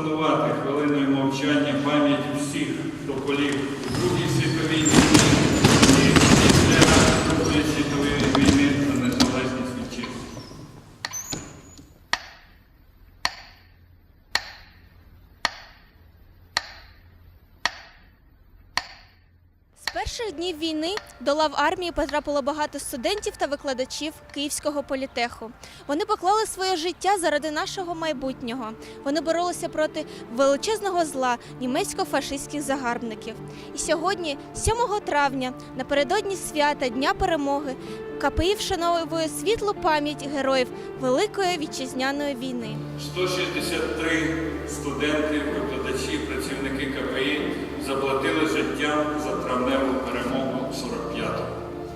вшанувати хвилиною мовчання пам'ять усіх, хто полів у Перших днів війни до лав армії потрапило багато студентів та викладачів Київського політеху. Вони поклали своє життя заради нашого майбутнього. Вони боролися проти величезного зла німецько-фашистських загарбників. І сьогодні, 7 травня, напередодні свята Дня перемоги, КПІ вшановує світлу пам'ять героїв Великої вітчизняної війни. 163 студенти, викладачі, працівники КПІ заплатили життям за травневу перемогу 45-го.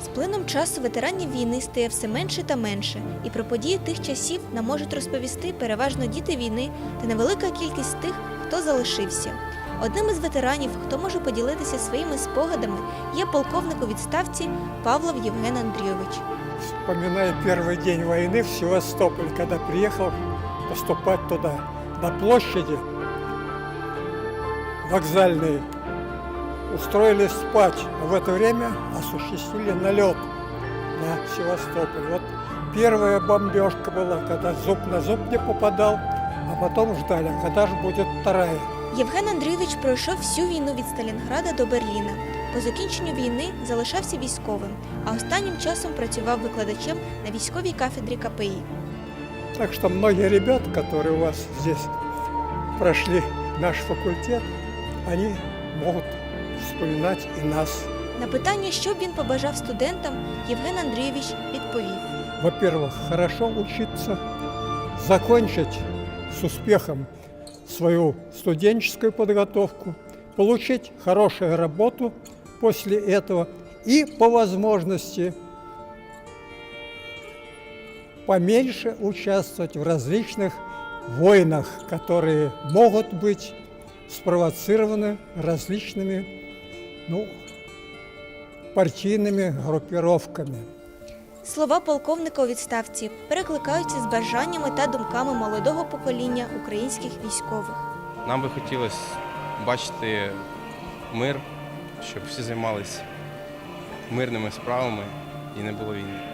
З плином часу ветеранів війни стає все менше та менше, і про події тих часів нам можуть розповісти переважно діти війни та невелика кількість тих, хто залишився. Одним із ветеранів, хто може поділитися своїми спогадами, є полковник у відставці Павлов Євген Андрійович. Вспоминаю первый день войны в Севастополь, когда приехал поступать туда, на площади вокзальной. Устроились спать, а в это время осуществили налет на Севастополь. Вот первая бомбежка была, когда зуб на зуб не попадал, а потом ждали, а когда же будет вторая. Євген Андрійович пройшов всю війну від Сталінграда до Берліна. По закінченню війни залишався військовим, а останнім часом працював викладачем на військовій кафедрі КПІ. Так что многие ребят, которые у вас здесь прошли наш факультет, они могут вспоминать и нас. На питання, що б він побажав студентам, Євген Андрійович відповів. Во-первых, хорошо учиться, закончить с успехом свою студенческую подготовку, получить хорошую работу после этого и по возможности поменьше участвовать в различных войнах, которые могут быть спровоцированы различными ну, партийными группировками. Слова полковника у відставці перекликаються з бажаннями та думками молодого покоління українських військових. Нам би хотілося бачити мир, щоб всі займалися мирними справами і не було війни.